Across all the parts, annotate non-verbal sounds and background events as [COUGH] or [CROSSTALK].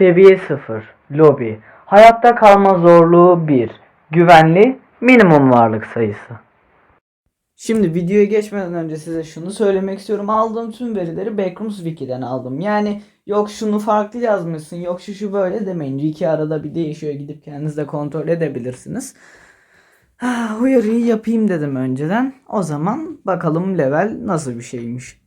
Seviye 0. Lobi. Hayatta kalma zorluğu 1. Güvenli. Minimum varlık sayısı. Şimdi videoya geçmeden önce size şunu söylemek istiyorum. Aldığım tüm verileri Backrooms Wiki'den aldım. Yani yok şunu farklı yazmışsın, yok şu şu böyle demeyin. Wiki arada bir değişiyor. Gidip kendiniz de kontrol edebilirsiniz. Ah, uyarıyı yapayım dedim önceden. O zaman bakalım level nasıl bir şeymiş.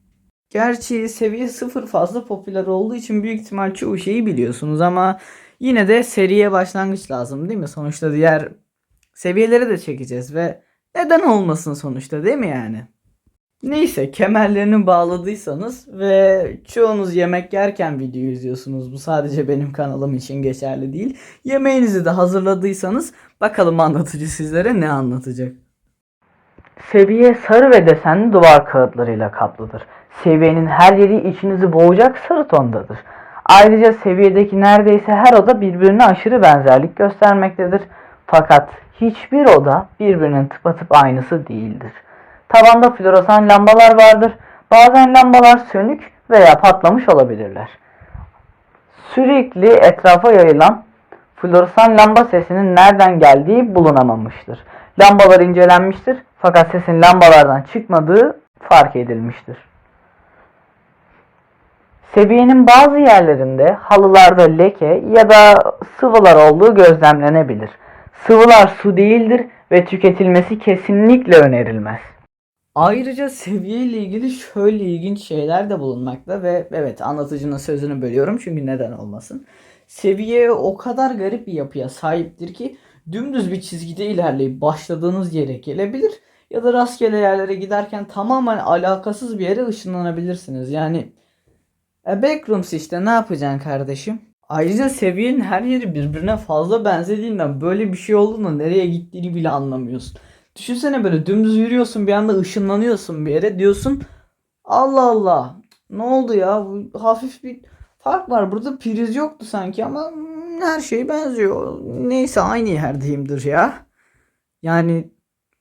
Gerçi seviye 0 fazla popüler olduğu için büyük ihtimal çoğu şeyi biliyorsunuz ama yine de seriye başlangıç lazım değil mi? Sonuçta diğer seviyeleri de çekeceğiz ve neden olmasın sonuçta değil mi yani? Neyse kemerlerini bağladıysanız ve çoğunuz yemek yerken video izliyorsunuz. Bu sadece benim kanalım için geçerli değil. Yemeğinizi de hazırladıysanız bakalım anlatıcı sizlere ne anlatacak. Seviye sarı ve desenli duvar kağıtlarıyla kaplıdır. Seviyenin her yeri içinizi boğacak sarı tondadır. Ayrıca seviyedeki neredeyse her oda birbirine aşırı benzerlik göstermektedir. Fakat hiçbir oda birbirinin tıpatıp aynısı değildir. Tavanda floresan lambalar vardır. Bazen lambalar sönük veya patlamış olabilirler. Sürekli etrafa yayılan floresan lamba sesinin nereden geldiği bulunamamıştır. Lambalar incelenmiştir fakat sesin lambalardan çıkmadığı fark edilmiştir. Seviyenin bazı yerlerinde halılarda leke ya da sıvılar olduğu gözlemlenebilir. Sıvılar su değildir ve tüketilmesi kesinlikle önerilmez. Ayrıca seviye ile ilgili şöyle ilginç şeyler de bulunmakta ve evet anlatıcının sözünü bölüyorum çünkü neden olmasın. Seviye o kadar garip bir yapıya sahiptir ki dümdüz bir çizgide ilerleyip başladığınız yere gelebilir ya da rastgele yerlere giderken tamamen alakasız bir yere ışınlanabilirsiniz. Yani e Backrooms işte ne yapacaksın kardeşim? Ayrıca seviyenin her yeri birbirine fazla benzediğinden böyle bir şey olduğunda nereye gittiğini bile anlamıyorsun. Düşünsene böyle dümdüz yürüyorsun bir anda ışınlanıyorsun bir yere diyorsun Allah Allah ne oldu ya bu hafif bir fark var burada priz yoktu sanki ama her şey benziyor. Neyse aynı yerdeyimdir ya. Yani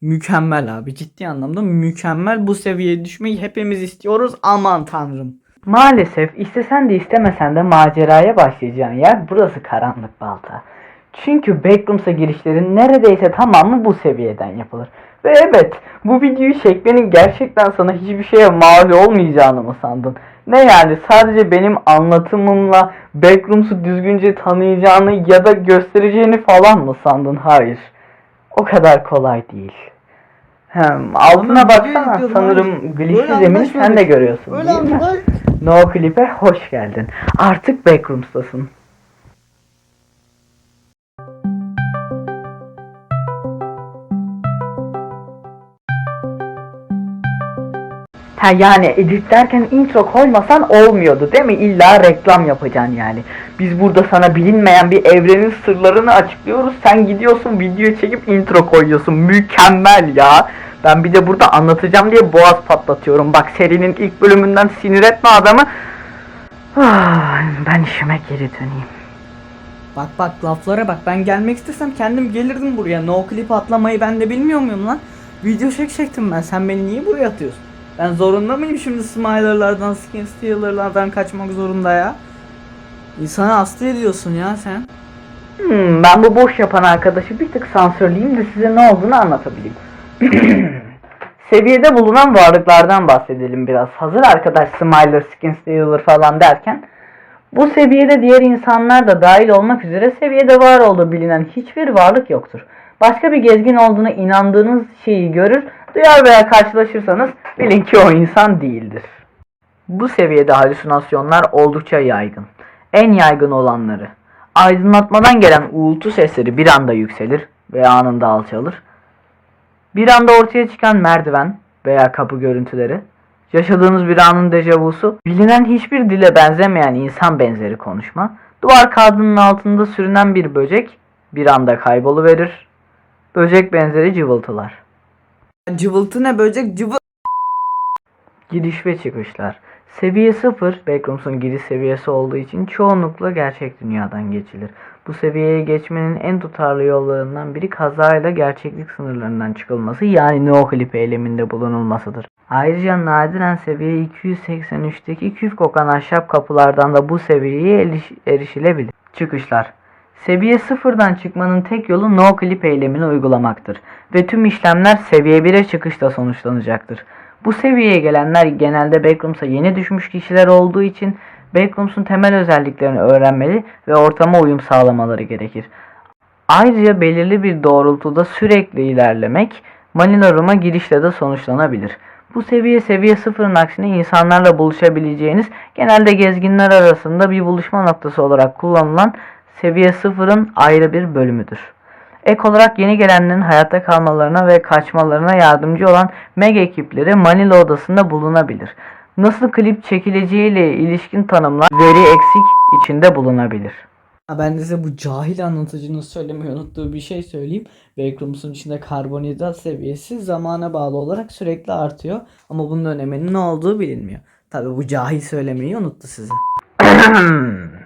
mükemmel abi ciddi anlamda mükemmel bu seviyeye düşmeyi hepimiz istiyoruz aman tanrım. Maalesef istesen de istemesen de maceraya başlayacağın yer burası karanlık balta. Çünkü Backrooms'a girişlerin neredeyse tamamı bu seviyeden yapılır. Ve evet bu videoyu çekmenin gerçekten sana hiçbir şeye mal olmayacağını mı sandın? Ne yani sadece benim anlatımımla Backrooms'u düzgünce tanıyacağını ya da göstereceğini falan mı sandın? Hayır. O kadar kolay değil. Hem altına Ama baksana sanırım glitchli zemini sen de görüyorsun Öyle değil mi? No Clip'e hoş geldin. Artık Backrooms'tasın. Ha yani editlerken intro koymasan olmuyordu değil mi? İlla reklam yapacaksın yani. Biz burada sana bilinmeyen bir evrenin sırlarını açıklıyoruz. Sen gidiyorsun video çekip intro koyuyorsun. Mükemmel ya. Ben bir de burada anlatacağım diye boğaz patlatıyorum. Bak serinin ilk bölümünden sinir etme adamı. Ah, ben işime geri döneyim. Bak bak laflara bak ben gelmek istesem kendim gelirdim buraya. No clip atlamayı ben de bilmiyor muyum lan? Video çekecektim ben. Sen beni niye buraya atıyorsun? Ben zorunda mıyım şimdi Smiler'lardan, Skin Stealer'lardan kaçmak zorunda ya? İnsanı hasta ediyorsun ya sen. Hmm, ben bu boş yapan arkadaşı bir tık sansürleyeyim de size ne olduğunu anlatabileyim. [CLEARS THROAT] Seviyede bulunan varlıklardan bahsedelim biraz. Hazır arkadaş Smiler, Skin Stealer falan derken bu seviyede diğer insanlar da dahil olmak üzere seviyede var olduğu bilinen hiçbir varlık yoktur. Başka bir gezgin olduğuna inandığınız şeyi görür, duyar veya karşılaşırsanız bilin ki o insan değildir. Bu seviyede halüsinasyonlar oldukça yaygın. En yaygın olanları. Aydınlatmadan gelen uğultu sesleri bir anda yükselir ve anında alçalır. Bir anda ortaya çıkan merdiven veya kapı görüntüleri, yaşadığınız bir anın dejavusu, bilinen hiçbir dile benzemeyen insan benzeri konuşma, duvar kağıdının altında sürünen bir böcek bir anda kayboluverir, böcek benzeri cıvıltılar. Cıvıltı ne böcek cıvı... Giriş ve çıkışlar. Seviye 0, Backrooms'un giriş seviyesi olduğu için çoğunlukla gerçek dünyadan geçilir. Bu seviyeye geçmenin en tutarlı yollarından biri kazayla gerçeklik sınırlarından çıkılması yani no clip eyleminde bulunulmasıdır. Ayrıca nadiren seviye 283'teki küf kokan ahşap kapılardan da bu seviyeye eriş- erişilebilir. Çıkışlar Seviye 0'dan çıkmanın tek yolu no clip eylemini uygulamaktır ve tüm işlemler seviye 1'e çıkışla sonuçlanacaktır. Bu seviyeye gelenler genelde Backrooms'a yeni düşmüş kişiler olduğu için Backrooms'un temel özelliklerini öğrenmeli ve ortama uyum sağlamaları gerekir. Ayrıca belirli bir doğrultuda sürekli ilerlemek Manila girişle de sonuçlanabilir. Bu seviye seviye sıfırın aksine insanlarla buluşabileceğiniz genelde gezginler arasında bir buluşma noktası olarak kullanılan seviye sıfırın ayrı bir bölümüdür. Ek olarak yeni gelenlerin hayatta kalmalarına ve kaçmalarına yardımcı olan MEG ekipleri Manila odasında bulunabilir. Nasıl klip çekileceğiyle ilişkin tanımlar veri eksik içinde bulunabilir. Ben size bu cahil anlatıcının söylemeyi unuttuğu bir şey söyleyeyim. Backrooms'un içinde karbonhidrat seviyesi zamana bağlı olarak sürekli artıyor. Ama bunun öneminin ne olduğu bilinmiyor. Tabi bu cahil söylemeyi unuttu size. [CLEARS THROAT]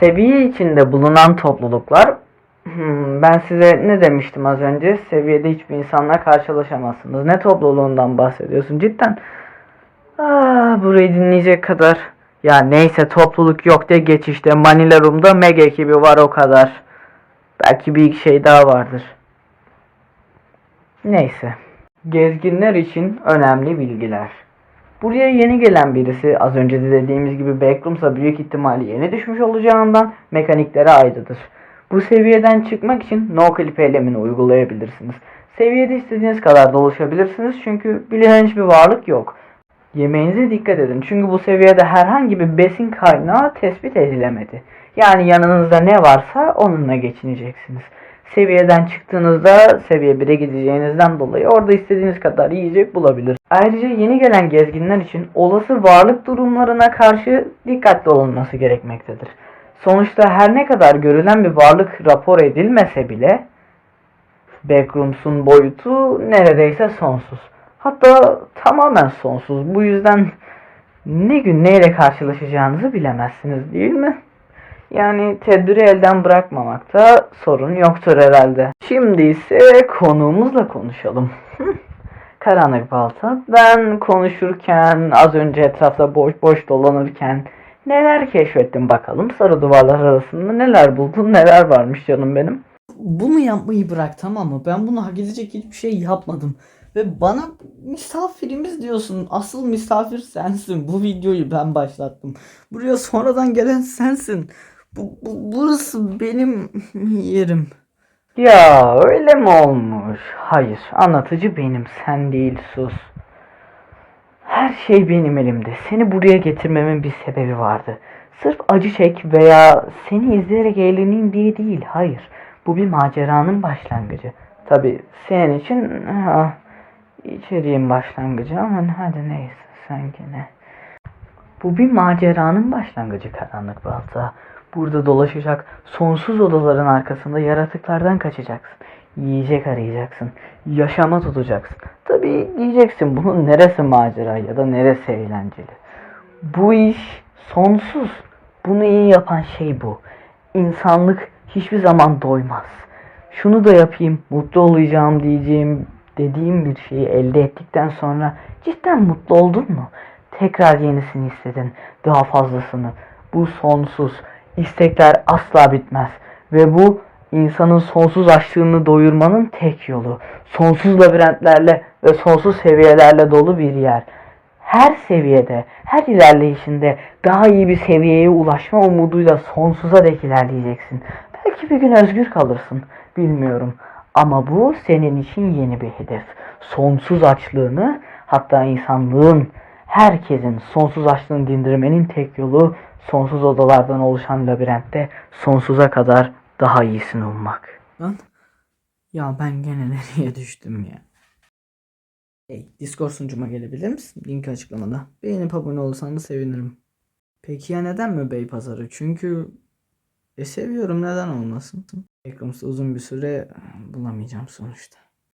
Seviye içinde bulunan topluluklar Hmm, ben size ne demiştim az önce? Seviyede hiçbir insanla karşılaşamazsınız. Ne topluluğundan bahsediyorsun cidden? Aa, burayı dinleyecek kadar. Ya neyse topluluk yok de geç işte. Manila Room'da Mega ekibi var o kadar. Belki bir şey daha vardır. Neyse. Gezginler için önemli bilgiler. Buraya yeni gelen birisi az önce de dediğimiz gibi Backrooms'a büyük ihtimalle yeni düşmüş olacağından mekaniklere ayrıdır. Bu seviyeden çıkmak için no clip eylemini uygulayabilirsiniz. Seviyede istediğiniz kadar dolaşabilirsiniz çünkü bilinen hiçbir varlık yok. Yemeğinize dikkat edin çünkü bu seviyede herhangi bir besin kaynağı tespit edilemedi. Yani yanınızda ne varsa onunla geçineceksiniz. Seviyeden çıktığınızda seviye 1'e gideceğinizden dolayı orada istediğiniz kadar yiyecek bulabilir. Ayrıca yeni gelen gezginler için olası varlık durumlarına karşı dikkatli olunması gerekmektedir. Sonuçta her ne kadar görülen bir varlık rapor edilmese bile Backrooms'un boyutu neredeyse sonsuz. Hatta tamamen sonsuz. Bu yüzden ne gün neyle karşılaşacağınızı bilemezsiniz değil mi? Yani tedbiri elden bırakmamakta sorun yoktur herhalde. Şimdi ise konuğumuzla konuşalım. [LAUGHS] Karanlık balta. Ben konuşurken, az önce etrafta boş boş dolanırken neler keşfettim bakalım. Sarı duvarlar arasında neler buldun, neler varmış canım benim. Bunu yapmayı bırak tamam mı? Ben bunu hak edecek hiçbir şey yapmadım. Ve bana misafirimiz diyorsun. Asıl misafir sensin. Bu videoyu ben başlattım. Buraya sonradan gelen sensin. Bu, bu, burası benim [LAUGHS] yerim. Ya öyle mi olmuş? Hayır, anlatıcı benim, sen değil sus. Her şey benim elimde. Seni buraya getirmemin bir sebebi vardı. Sırf acı çek veya seni izleyerek eğleneyim diye değil. Hayır. Bu bir maceranın başlangıcı. Tabi senin için ha, içeriğin başlangıcı ama hadi neyse sen gene. Bu bir maceranın başlangıcı karanlık balta. Burada dolaşacak sonsuz odaların arkasında yaratıklardan kaçacaksın. Yiyecek arayacaksın. Yaşama tutacaksın. Tabii diyeceksin bunun neresi macera ya da neresi eğlenceli. Bu iş sonsuz. Bunu iyi yapan şey bu. İnsanlık hiçbir zaman doymaz. Şunu da yapayım, mutlu olacağım diyeceğim dediğim bir şeyi elde ettikten sonra cidden mutlu oldun mu? Tekrar yenisini istedin, daha fazlasını. Bu sonsuz. İstekler asla bitmez. Ve bu insanın sonsuz açlığını doyurmanın tek yolu. Sonsuz labirentlerle ve sonsuz seviyelerle dolu bir yer. Her seviyede, her ilerleyişinde daha iyi bir seviyeye ulaşma umuduyla sonsuza dek ilerleyeceksin. Belki bir gün özgür kalırsın. Bilmiyorum. Ama bu senin için yeni bir hedef. Sonsuz açlığını hatta insanlığın herkesin sonsuz açlığını dindirmenin tek yolu sonsuz odalardan oluşan labirentte sonsuza kadar daha iyisini ummak. Lan ya ben gene nereye düştüm ya? Hey, Discord sunucuma gelebilir misin? Link açıklamada. Beğenip abone olursan da sevinirim. Peki ya neden mi Beypazarı? Çünkü e seviyorum neden olmasın? Backrooms'ta uzun bir süre bulamayacağım sonuçta.